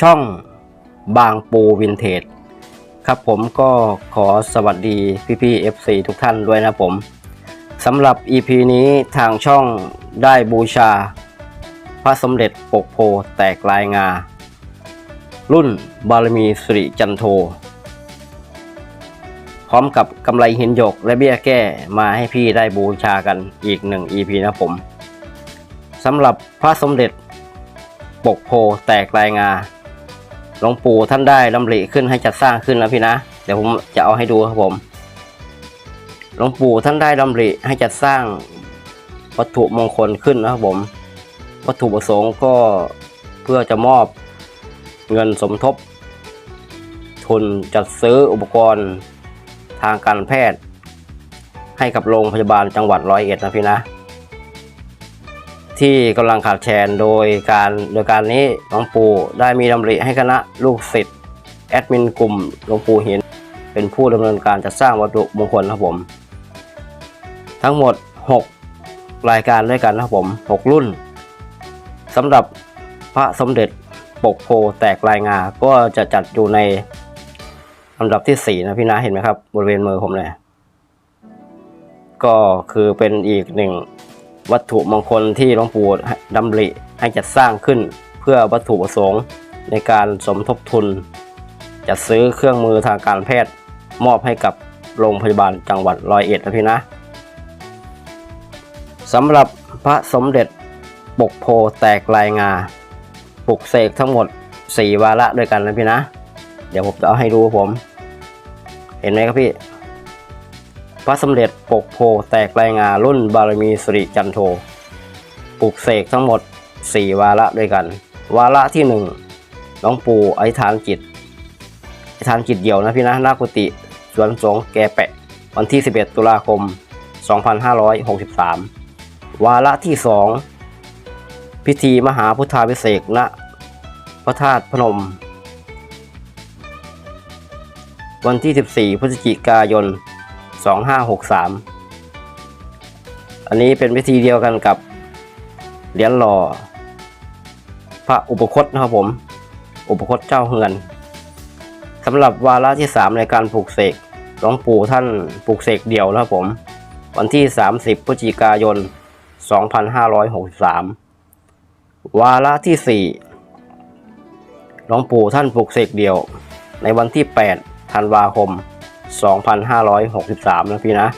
ช่องบางปูวินเทจครับผมก็ขอสวัสดีพี่ๆ FC ทุกท่านด้วยนะผมสำหรับ EP นี้ทางช่องได้บูชา พระสมเด็จปกโพแตกลายงา รุ่นบารมีสิริจันโท พร้อมกับกำไรหินหยกและเบี้ยแก้มาให้พี่ได้บูชากันอีกหนึ่ง EP นะผมสำหรับพระสมเด็จปกโพแตกลายงา หลวงปู่ท่านได้ดำริขึ้นให้จัดสร้างขึ้นนะพี่นะ เดี๋ยวผมจะเอาให้ดูครับผมหลวงปู่ท่านได้ดำริให้จัดสร้างวัตถุมงคลขึ้นนะครับผม วัตถุประสงค์ก็เพื่อจะมอบเงินสมทบ ทุนจัดซื้ออุปกรณ์ทางการแพทย์ ให้กับโรงพยาบาลจังหวัดร้อยเอ็ดนะพี่นะ ที่กำลังขาดแคลนโดยการโดยการนี้หลวงปู่ได้มีดำริให้คณะลูกศิษย์แอดมินกลุ่มหลวงปู่หิน เป็นผู้ดำเนินการจัดสร้างวัตถุมงคลนะครับผม ทั้งหมด 6 รายการด้วยกันนะครับผม 6 รุ่นสำหรับพระสมเด็จปกโพแตกลายงา ก็จะจัดอยู่ในลำดับที่ 4 นะพี่นะเห็นไหมครับ บริเวณมือผมเลยก็คือเป็นอีกหนึ่ง วัตถุมงคลที่หลวงปู่ดำริให้จัดสร้างขึ้น เพื่อวัตถุประสงค์ในการสมทบทุน จัดซื้อเครื่องมือทางการแพทย์มอบให้กับโรงพยาบาลจังหวัดร้อยเอ็ดนะพี่นะสำหรับพระสมเด็จปกโพแตกลายงาปลุกเสกทั้งหมด 4 วาระด้วยกันนะพี่นะ เดี๋ยวผมจะเอาให้ดูผม เห็นไหมครับพี่ พระสมเด็จปกโพแตกลายงารุ่นบารมีสิริจันโทปลุกเสกทั้งหมด 4 วาระด้วยกัน วาระที่1หลวงปู่อธิษฐานจิตอธิษฐานจิตเดี่ยวนะพี่นะนากุติสวนสงแกแปะ วันที่ 11 ตุลาคม 2563 วาระที่ 2 พิธีมหาพุทธาพิเศษกณพระธาตุพนม วันที่ 14 พฤศจิกายน 2563 อันนี้เป็นพิธีเดียวกันกับเหรียญหล่อ พระอุปคตนะครับผม อุปคตเจ้าเฮือนสำหรับวาระที่ 3 ในการปลูกเสกหลวงปู่ท่านปลูกเสกเดี่ยวนะครับผม วันที่ 30พฤศจิกายน 2563 วาระที่ 4 หลวงปู่ท่านปลูกเสกเดี่ยว ในวันที่ 8 ธันวาคม2563 นะพี่นะ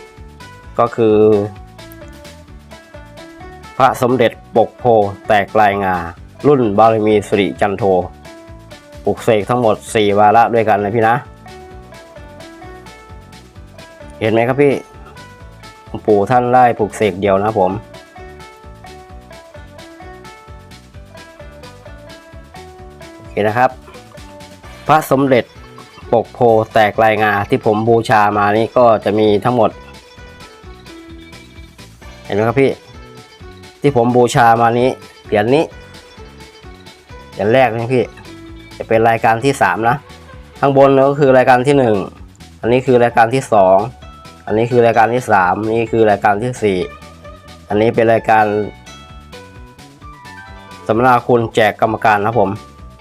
ก็คือ พระสมเด็จปกโพแตกลายงา รุ่นบารมีสิริจันโทปลุกเสกทั้งหมด 4 วาระด้วยกันนะพี่นะ เห็นไหมครับพี่ปู่ท่านได้ปลุกเสกเดียวนะผมโอเคนะครับ พระสมเด็จ ปกโพแตกลายงาที่ผมบูชามานี่ก็จะมีทั้งหมด เห็นไหมครับพี่ ที่ผมบูชามานี้เหรียญนี้เหรียญแรกนะพี่ จะเป็นรายการที่สามนะ ข้างบนก็คือรายการที่หนึ่งอันนี้คือรายการที่สองอันนี้คือรายการที่สามนี่คือรายการที่สี่อันนี้เป็นรายการสัมมนาคุณแจกกรรมการนะครับผม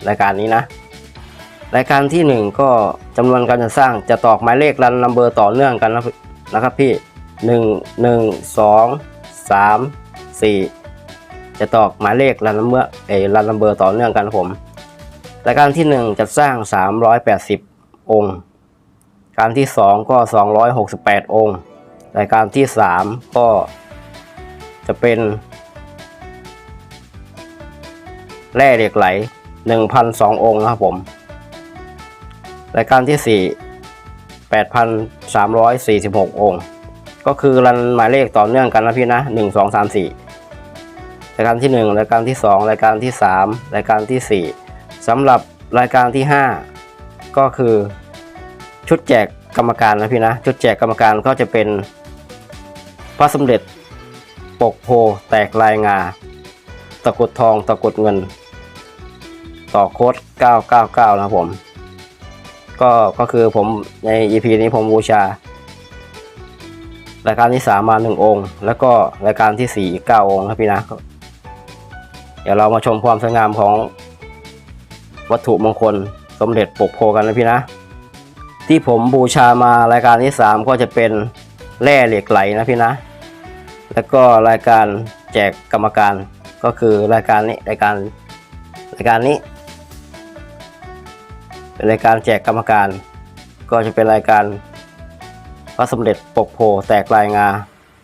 รายการนี้นะ รายการที่หนึ่งก็จำนวนการจะสร้างจะตอกหมายเลขรันนัมเบอร์ต่อเนื่องกันนะครับพี่หนึ่งหนึ่งสองสามสี่จะตอกหมายเลขรันนัมเบอร์เอรันนัมเบอร์ต่อเนื่องกันผม รายการที่หนึ่งจะสร้างสามร้อยแปดสิบองค์ การที่สองก็สองร้อยหกสิบแปดองค์ รายการที่สามก็จะเป็นแร่เหล็กไหลหนึ่งพันสององค์นะครับผม รายการที่ 4 8,346 องค์ ก็คือรันหมายเลขต่อเนื่องกันนะพี่นะ 1 2 3 4 รายการที่ 1 รายการที่ 2 รายการที่ 3 รายการที่ 4สำหรับรายการที่ 5 ก็คือชุดแจกกรรมการนะพี่นะ ชุดแจกกรรมการก็จะเป็นพระสมเด็จปกโพแตกลายงา ตะกุดทองตะกุดเงิน ต่อโค้ด999 นะครับผม ก็ก็คือผมใน EP นี้ผมบูชา รายการที่สามมาหนึ่งองค์ แล้วก็รายการที่สี่อีกเก้าองค์ครับพี่นะเดี๋ยวเรามาชมความสวยงามของวัตถุมงคลสมเด็จปกโพกันนะพี่นะ ที่ผมบูชามารายการที่3ก็จะเป็นแร่เหล็กไหลนะพี่นะ แล้วก็รายการแจกกรรมการก็คือรายการนี้รายการรายการนี้ เป็นรายการแจกกรรมการ ก็จะเป็นรายการพระสมเด็จปกโพแตกลายงา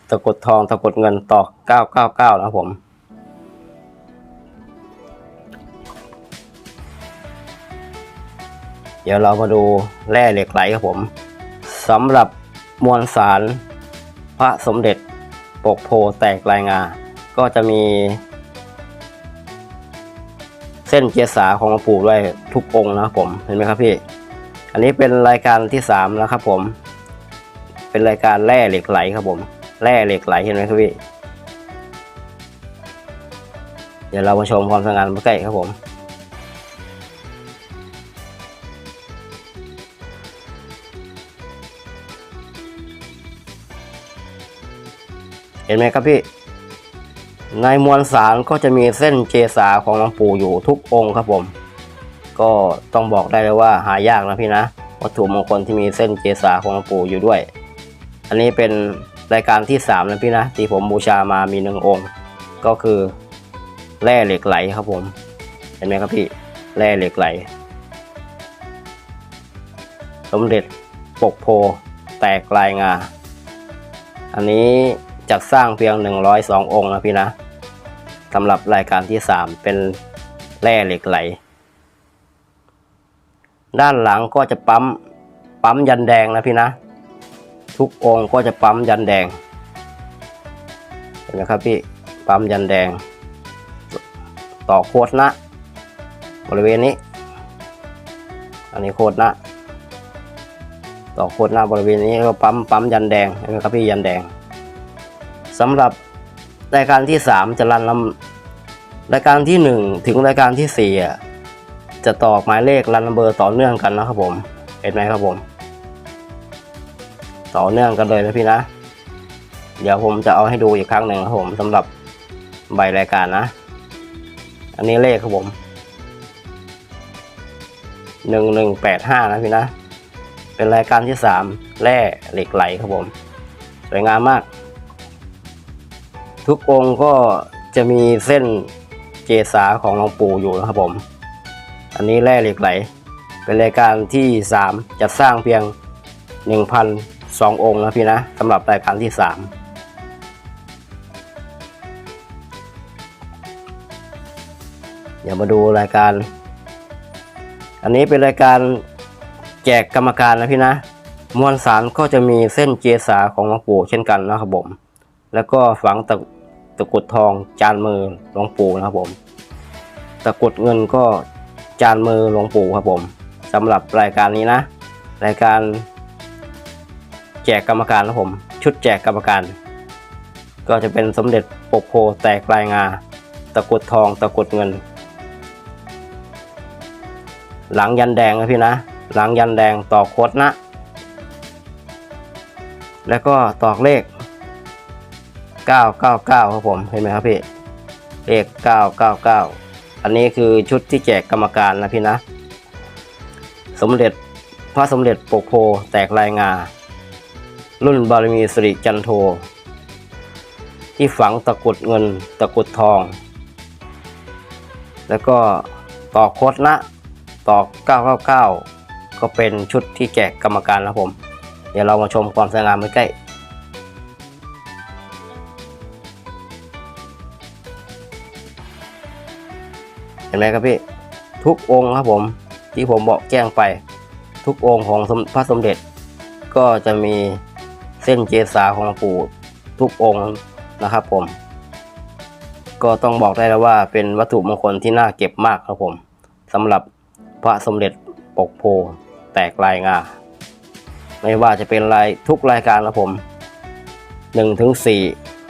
ตะกุดทองตะกุดเงินต่อ999 นะครับผมเดี๋ยวเรามาดูแร่เหล็กไหลครับผมสำหรับมวลสาร พระสมเด็จปกโพแตกลายงา ก็จะมี ส้นเกียสาของหลวงปู่ด้วยทุกองค์นะครับผมเห็นไหมครับพี่ อันนี้เป็นรายการที่สามแล้วครับผม เป็นรายการแร่เหล็กไหลครับผมแร่เหล็กไหลเห็นไหมครับพี่ เดี๋ยวเรามาชมความสวยงามใกล้ครับผมเห็นไหมครับพี่ ในมวลสารก็จะมีเส้นเจสาของหลวงปู่อยู่ทุกองค์ครับผม ก็ต้องบอกได้เลยว่าหายากนะพี่นะวัตถุมงคลที่มีเส้นเจสาของหลวงปู่อยู่ด้วย อันนี้เป็นรายการที่สามนะพี่นะที่ผมบูชามามีหนึ่งองค์ ก็คือแร่เหล็กไหลครับผมเห็นไหมครับพี่แร่เหล็กไหลสมเด็จปกโพแตกลายงา อันนี้จัดสร้างเพียง 102 องค์นะพี่นะ สำหรับรายการที่ 3 เป็นแร่เหล็กไหล ด้านหลังก็จะปั๊มปั๊มยันแดงนะพี่นะ ทุกองค์ก็จะปั๊มยันแดงเห็นไหมครับพี่ปั๊มยันแดง ต่อโคตรนะบริเวณนี้ อันนี้โคตรนะต่อโคตรน้าบริเวณนี้ก็ปั๊มปั๊มยันแดงเห็นไหมครับพี่ยันแดงสำหรับรายการที่ 3 จะรันลำ รายการที่ 1 ถึงรายการที่4อ่จะต่อหมายเลขรันเบอร์ต่อเนื่องกันนะครับผม เห็นไหมครับผม ต่อเนื่องกันเลยนะพี่นะ เดี๋ยวผมจะเอาให้ดูอีกครั้งหนึ่งครับผมสำหรับใบรายการนะ อันนี้เลขครับผมหนึ่งหนึ่งแปดห้านะพี่นะ เป็นรายการที่สามแร่เหล็กไหลครับผม สวยงามมาก ทุกองก็จะมีเส้น เจสาของหลวงปู่อยู่นะครับผม อันนี้แร่เหล็กไหล เป็นรายการที่สามจะสร้างเพียงหนึ่งพันสององค์นะพี่นะสำหรับรายการที่สามเดี๋ยวมาดูรายการ อันนี้เป็นรายการแจกกรรมการนะพี่นะ มวลสารก็จะมีเส้นเจสาของหลวงปู่เช่นกันนะครับผม แล้วก็ฝังตะ ตะกรุดทองจานมือหลวงปู่นะครับผม ตะกรุดเงินก็จานมือหลวงปู่ครับผมสำหรับรายการนี้นะ รายการ แจกกรรมการนะครับผม ชุดแจกกรรมการ ก็จะเป็นสมเด็จปกโพแตกลายงา ตะกรุดทองตะกรุดเงิน หลังยันแดงนะพี่นะ หลังยันแดงตอกโคดนะ แล้วก็ตอกเลข 999 ครับผมเห็นไหมครับพี่เลข999 อันนี้คือชุดที่แจกกรรมการนะพี่นะ สมเด็จพระสมเด็จปกโพแตกลายงา รุ่นบารมีสิริจันโท ที่ฝังตะกุดเงินตะกุดทอง แล้วก็ตอกโคดนะตอก999 ก็เป็นชุดที่แจกกรรมการนะผม เดี๋ยวเรามาชมความสวยงามใกล้ เห็นไหมครับพี่ทุกองค์ครับผมที่ผมบอกแจ้งไป ทุกองค์ของพระสมเด็จ ก็จะมีเส้นเจสาของปู่ทุกองค์นะครับผม ก็ต้องบอกได้แล้วว่าเป็นวัตถุมงคลที่น่าเก็บมากครับผมสำหรับพระสมเด็จปกโพแตกลายงาไม่ว่าจะเป็นรายทุกรายการครับผม1ถึง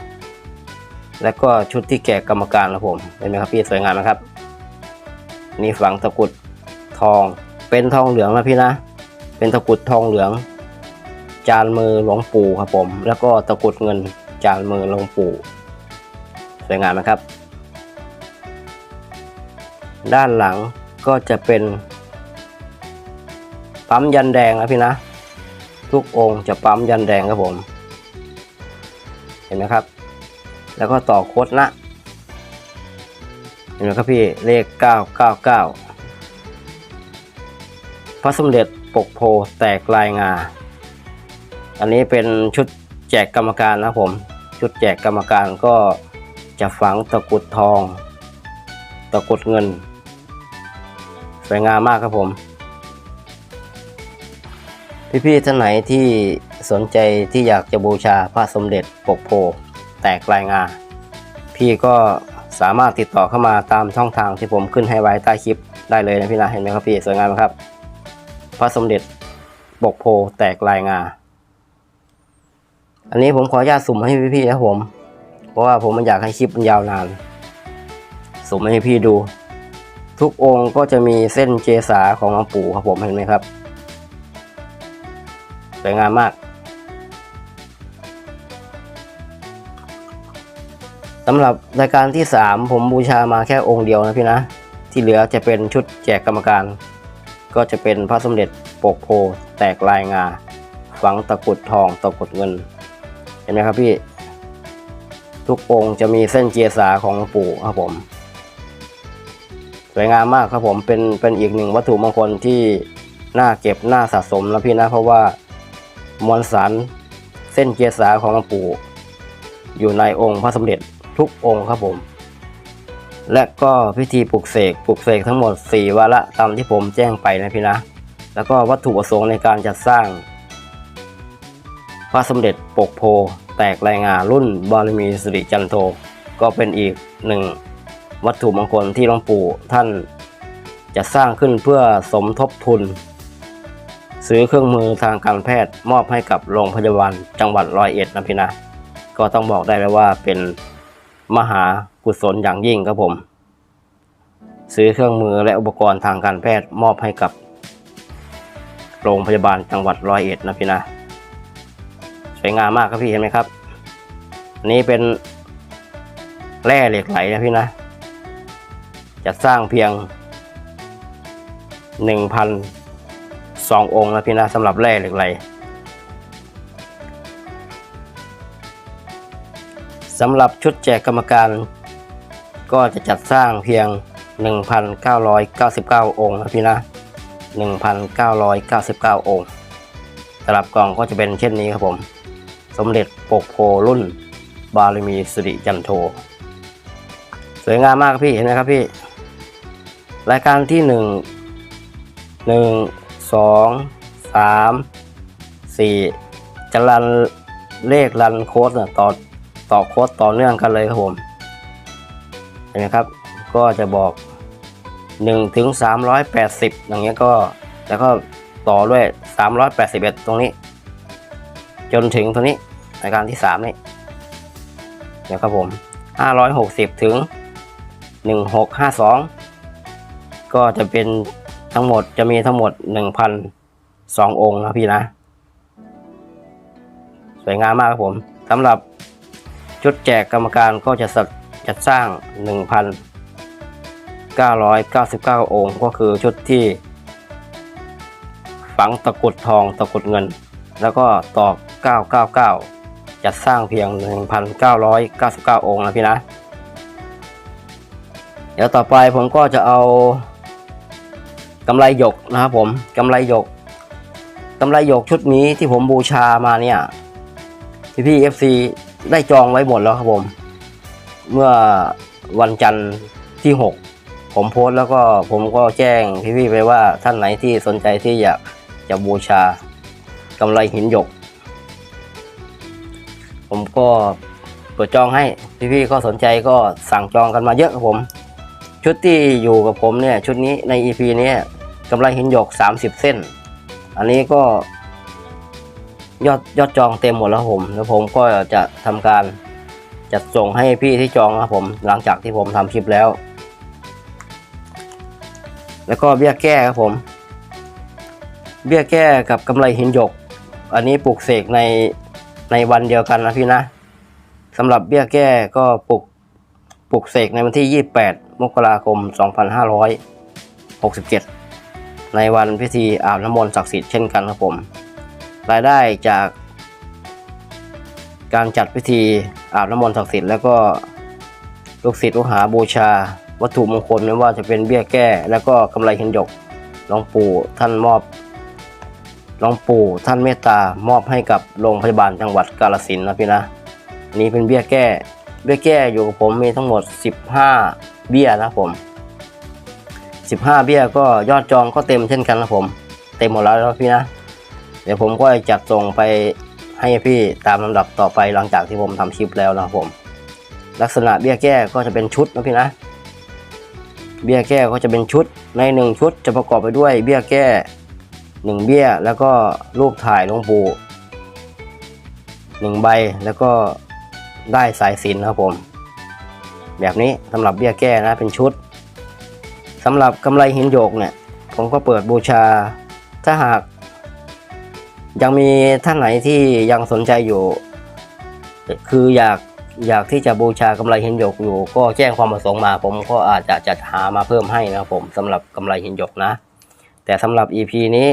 4และก็ชุดที่แก่กรรมการครับผมเห็นไหมครับพี่สวยงามนะครับ นี่ฝังตะกุดทอง เป็นทองเหลืองนะพี่นะ เป็นตะกุดทองเหลือง จานมือหลวงปู่ครับผม แล้วก็ตะกุดเงินจานมือหลวงปู่ สวยงามไหมครับ ด้านหลังก็จะเป็นปั๊มยันแดงนะพี่นะ ทุกองค์จะปั๊มยันแดงครับผม เห็นไหมครับ แล้วก็ต่อโคดนะ เห็นไหมครับพี่เลข 999 พระสมเด็จปกโพแตกลายงา อันนี้เป็นชุดแจกกรรมการนะผม ชุดแจกกรรมการก็จะฝังตะกุดทอง ตะกุดเงิน สวยงามมากครับผม พี่ๆท่านไหนที่สนใจที่อยากจะบูชาพระสมเด็จปกโพแตกลายงา พี่ก็ สามารถติดต่อเข้ามาตามช่องทางที่ผมขึ้นให้ไว้ใต้คลิปได้เลยนะพี่นะเห็นไหมครับพี่สวยงามไหมครับ พระสมเด็จปกโพแตกลายงา อันนี้ผมขออนุญาตสุ่มให้พี่ๆนะผม เพราะว่าผมมันอยากให้คลิปมันยาวนาน สุ่มให้พี่ดู ทุกองค์ก็จะมีเส้นเจสาของหลวงปู่ครับผมเห็นไหมครับสวยงามมาก สำหรับรายการที่ 3 ผมบูชามาแค่องค์เดียวนะพี่นะ ที่เหลือจะเป็นชุดแจกกรรมการ ก็จะเป็นพระสมเด็จปกโพแตกลายงา ฝังตะกุดทองตะกุดเงิน เห็นไหมครับพี่ ทุกองค์จะมีเส้นเจียสาของหลวงปู่ครับผมสวยงามมากครับผมเป็นเป็นอีกหนึ่งวัตถุมงคลที่น่าเก็บน่าสะสมนะพี่นะเพราะว่ามวลสารเส้นเจียสาของหลวงปู่อยู่ในองค์พระสมเด็จ ทุกองค์ครับผม และก็พิธีปลุกเสกปลุกเสกทั้งหมด 4 วาระตามที่ผมแจ้งไปนะพี่นะ แล้วก็วัตถุประสงค์ในการจัดสร้าง พระสมเด็จปกโพแตกรายงานรุ่นบารมีสิริจันโท ก็เป็นอีกหนึ่งวัตถุมงคลที่หลวงปู่ท่านจะสร้างขึ้นเพื่อสมทบทุน ซื้อเครื่องมือทางการแพทย์มอบให้กับโรงพยาบาลจังหวัดร้อยเอ็ดนะพี่นะ ก็ต้องบอกได้เลยว่าเป็น มหากุศลอย่างยิ่งครับผม ซื้อเครื่องมือและอุปกรณ์ทางการแพทย์มอบให้กับ โรงพยาบาลจังหวัดร้อยเอ็ดนะพี่นะสวยงามมากครับพี่เห็นไหมครับนี้เป็นแร่เหล็กไหลนะพี่นะจะสร้างเพียงหนึ่งพันสององค์นะพี่นะสำหรับแร่เหล็กไหลำหรับชุดแจกกรรมการ ก็จะจัดสร้างเพียง 1,999 องค์นะพี่นะ 1,999 องค์สำหรับกล่องก็จะเป็นเช่นนี้ครับผม สมเด็จปกโพรุ่น บารมีสิริจันโท สวยงามมากพี่เห็นไหมครับพี่ รายการที่หนึ่งหนึ่งสองสามสี่จะรันเลขรันโค้ดต่อ ต่อโค้ดต่อเนื่องกันเลยครับผมเห็นไหมครับ ก็จะบอกหนึ่งถึงสามร้อยแปดสิบอย่างเงี้ยก็แล้วก็ต่อด้วยสามร้อยแปดสิบเอ็ดตรงนี้ จนถึงตรงนี้รายการที่สามนี่นะครับผมห้าร้อยหกสิบถึงหนึ่งหกห้าสองก็จะเป็นทั้งหมดจะมีทั้งหมดหนึ่งพันสององค์นะพี่นะ สวยงามมากครับผมสำหรับ ชุดแจกกรรมการก็จะจัดจัดสร้าง 1,999 องค์ ก็คือชุดที่ ฝังตะกุดทองตะกุดเงิน แล้วก็ตอก 999 จัดสร้างเพียง 1,999 องค์นะพี่นะ เดี๋ยวต่อไปผมก็จะเอากำไรหยกนะครับผมกำไรหยกกำไรหยกชุดนี้ที่ผมบูชามาเนี่ยพี่พี่เอฟซี ได้จองไว้หมดแล้วครับผม เมื่อวันจันทร์ที่ 6 ผมโพสต์แล้วก็ผมก็แจ้งพี่ๆไปว่าท่านไหนที่สนใจที่อยากจะบูชากำไรหินหยก ผมก็เปิดจองให้พี่ๆก็สนใจก็สั่งจองกันมาเยอะครับผม ชุดที่อยู่กับผมเนี่ยชุดนี้ใน EP นี้กำไรหินหยก 30 เส้น อันนี้ก็ ยอดยอดจองเต็มหมดแล้วผมแล้วผมก็จะทำการจัดส่งให้พี่ที่จองครับผมหลังจากที่ผมทำคลิปแล้ว แล้วก็เบี้ยแก้ครับผม เบี้ยแก้กับกำไรหินหยก อันนี้ปลูกเสกในในวันเดียวกันนะพี่นะสำหรับเบี้ยแก้ก็ปลูกปลูกเสกในวันที่ 28 มกราคม 2567 ในวันพิธีอาบน้ำมนต์ศักดิ์สิทธิ์เช่นกันครับผม รายได้จาก การจัดพิธีอาบน้ำมนต์ศักดิ์สิทธิ์แล้วก็ลูกศิษย์ลูกหาบูชา วัตถุมงคลไม่ว่าจะเป็นเบี้ยแก้ แล้วก็กำไรหินหยกหลวงปู่ท่านมอบหลวงปู่ท่านเมตตามอบให้กับโรงพยาบาลจังหวัดกาฬสินนะพี่นะนี้เป็นเบี้ยแก้ เบี้ยแก้อยู่กับผมมีทั้งหมด 15 เบี้ยนะครับผม 15 เบี้ยก็ยอดจองก็เต็มเช่นกันนะผม เต็มหมดแล้วนะพี่นะ เดี๋ยวผมก็จะจัดส่งไปให้พี่ตามลำดับต่อไปหลังจากที่ผมทำคลิปแล้วนะผม ลักษณะเบี้ยแก้ก็จะเป็นชุดนะพี่นะ เบี้ยแก้ก็จะเป็นชุดในหนึ่งชุดจะประกอบไปด้วยเบี้ยแก้หนึ่งเบี้ยแล้วก็รูปถ่ายหลวงปู่หนึ่งใบแล้วก็ได้สายสินนะครับผม แบบนี้สำหรับเบี้ยแก้นะเป็นชุดสำหรับกำไรหินโยกเนี่ยผมก็เปิดบูชาถ้าหาก ยังมีท่านไหนที่ยังสนใจอยู่ คืออยากอยากที่จะบูชากำไรหินหยกอยู่ ก็แจ้งความประสงค์มา ผมก็อาจจะจัดหามาเพิ่มให้นะครับผมสำหรับกำไรหินหยกนะ แต่สำหรับ EP นี้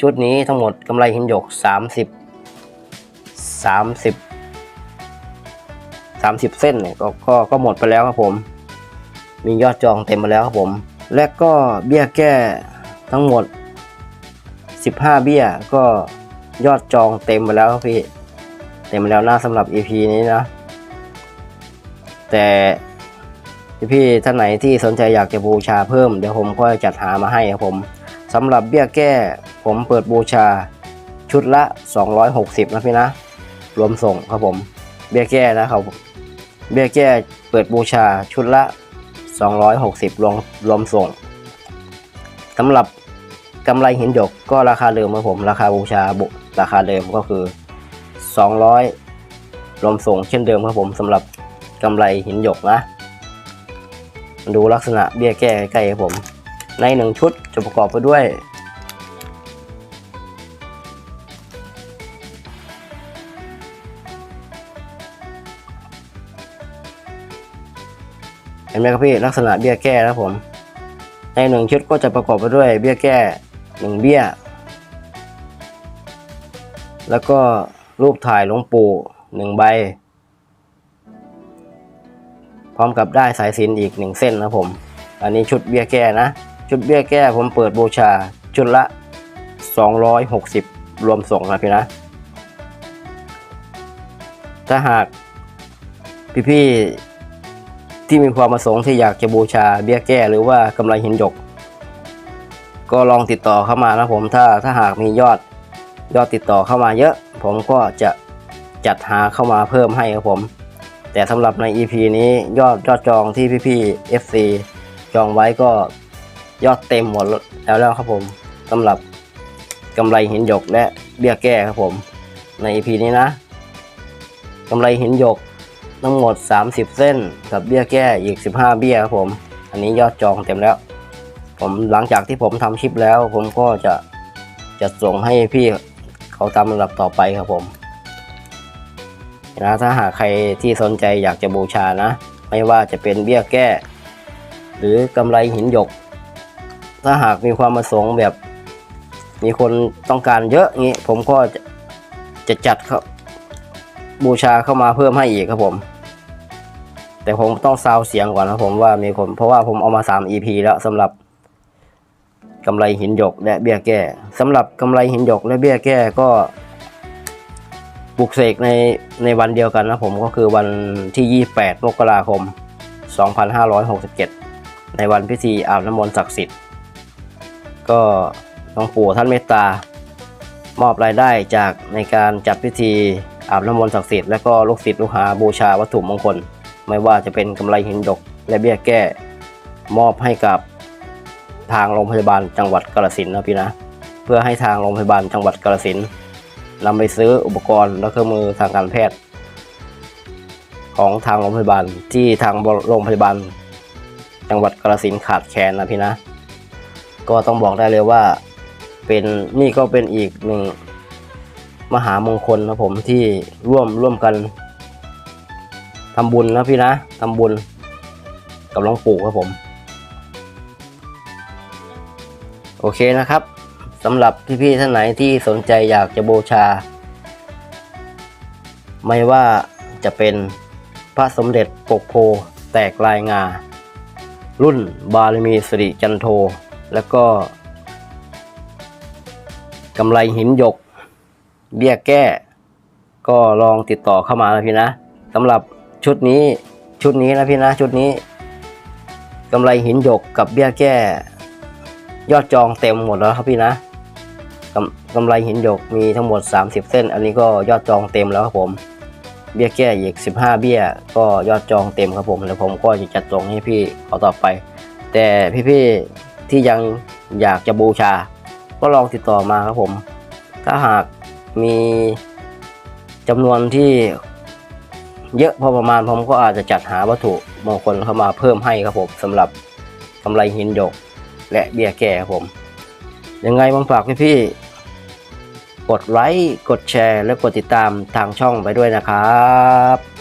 ชุดนี้ทั้งหมดกำไรหินหยก 30 30 30 เส้นเนี่ยก็ก็ก็หมดไปแล้วครับผม มียอดจองเต็มไปแล้วครับผม และก็เบี้ยแก้ทั้งหมด 15 เบี้ยก็ ยอดจองเต็มไปแล้วครับพี่ เต็มไปแล้วนะสำหรับ EP นี้นะ แต่พี่ท่านไหนที่สนใจอยากจะบูชาเพิ่มเดี๋ยวผมก็จัดหามาให้ครับผมสำหรับเบี้ยแก้ผมเปิดบูชาชุดละ 260นะพี่นะ รวมส่งครับผม เบี้ยแก้นะครับเบี้ยแก้เปิดบูชาชุดละ 260รวมรวมส่งสำหรับกำไรหินหยกก็ราคาเดิมครับผม ราคาบูชาบุ ราคาเดิมก็คือ 200 รวมส่งเช่นเดิมครับผมสำหรับกำไรหินหยกนะดูลักษณะเบี้ยแก้ใกล้ๆครับผม ในหนึ่งชุดจะประกอบไปด้วยเห็นไหมครับพี่ลักษณะเบี้ยแก้นะครับผม ในหนึ่งชุดก็จะประกอบไปด้วยเบี้ยแก้หนึ่งเบี้ย แล้วก็รูปถ่ายหลวงปู่หนึ่งใบ พร้อมกับได้สายสินอีกหนึ่งเส้นนะผม อันนี้ชุดเบี้ยแก้นะ ชุดเบี้ยแก้ผมเปิดบูชาชุดละ 260 รวมส่งนะพี่นะ ถ้าหากพี่ๆที่มีความประสงค์ที่อยากจะบูชาเบี้ยแก้หรือว่ากำไรหินหยก ก็ลองติดต่อเข้ามานะผมถ้าถ้าหากมียอด ยอดติดต่อเข้ามาเยอะ ผมก็จะจัดหาเข้ามาเพิ่มให้ครับผม แต่สำหรับใน EP นี้ยอดยอดจองที่พี่ๆ FC จองไว้ก็ยอดเต็มหมดแล้วแล้วครับผมสำหรับกำไรหินหยกและเบี้ยแก้ครับผม ใน EP นี้นะกำไรหินหยกทั้งหมด 30 เส้น กับเบี้ยแก้อีก 15 เบี้ยครับผม อันนี้ยอดจองเต็มแล้ว ผมหลังจากที่ผมทำคลิปแล้ว ผมก็จะจะส่งให้พี่ เขาตามลำดับต่อไปครับผมนะถ้าหากใครที่สนใจอยากจะบูชานะ ไม่ว่าจะเป็นเบี้ยแก้ หรือกำไรหินหยก ถ้าหากมีความประสงค์แบบ มีคนต้องการเยอะงี้ผมก็จะจะจัดเขาบูชาเข้ามาเพิ่มให้อีกครับผม แต่ผมต้องซาวเสียงก่อนนะผมว่ามีคนเพราะว่าผมเอามา 3 EP แล้วสำหรับ กำไรหินหยกและเบี้ยแก้สำหรับกำไรหินหยกและเบี้ยแก้ก็ปลุกเสกในในวันเดียวกันนะผมก็คือวันที่ 28มกราคม 2567 ในวันพิธีอาบน้ำมนต์ศักดิ์สิทธิ์ ก็หลวงปู่ท่านเมตตามอบรายได้จากในการจัดพิธีอาบน้ำมนต์ศักดิ์สิทธิ์และก็ลูกศิษย์ลูกหาบูชาวัตถุมงคล ไม่ว่าจะเป็นกำไรหินหยกและเบี้ยแก้ มอบให้กับ ทางโรงพยาบาลจังหวัดกาฬสินธุ์นะพี่นะ เพื่อให้ทางโรงพยาบาลจังหวัดกาฬสินธุ์นำไปซื้ออุปกรณ์และเครื่องมือทางการแพทย์ ของทางโรงพยาบาลที่ทางโรงพยาบาล จังหวัดกาฬสินธุ์ขาดแคลนนะพี่นะ ก็ต้องบอกได้เลยว่าเป็นนี่ก็เป็นอีกหนึ่งมหามงคลนะผมที่ร่วมร่วมกันทำบุญนะพี่นะทำบุญกับหลวงปู่ครับผม โอเคนะครับสำหรับพี่ๆท่านไหนที่สนใจอยากจะบูชา ไม่ว่าจะเป็นพระสมเด็จปกโพแตกลายงา รุ่นบารมีสิริจันโท แล้วก็กำไรหินหยก เบี้ยแก้ ก็ลองติดต่อเข้ามานะพี่นะสำหรับชุดนี้ชุดนี้นะพี่นะชุดนี้กำไรหินหยกกับเบี้ยแก้ ยอดจองเต็มหมดแล้วครับพี่นะกำกำไรหินหยกมีทั้งหมด 30 เส้น อันนี้ก็ยอดจองเต็มแล้วครับผม เบี้ยแก้อีก 15 เบี้ย ก็ยอดจองเต็มครับผมแล้วผมก็จะจัดส่งให้พี่เขาต่อไป แต่พี่ๆที่ยังอยากจะบูชา ก็ลองติดต่อมาครับผม ถ้าหากมีจำนวนที่เยอะพอประมาณผมก็อาจจะจัดหาวัตถุมงคลเข้ามาเพิ่มให้ครับผมสำหรับกำไรหินหยก และเบี้ยแก่ครับผม ยังไงผมฝากพี่ๆกดไลค์กดแชร์และกดติดตามทางช่องไปด้วยนะครับ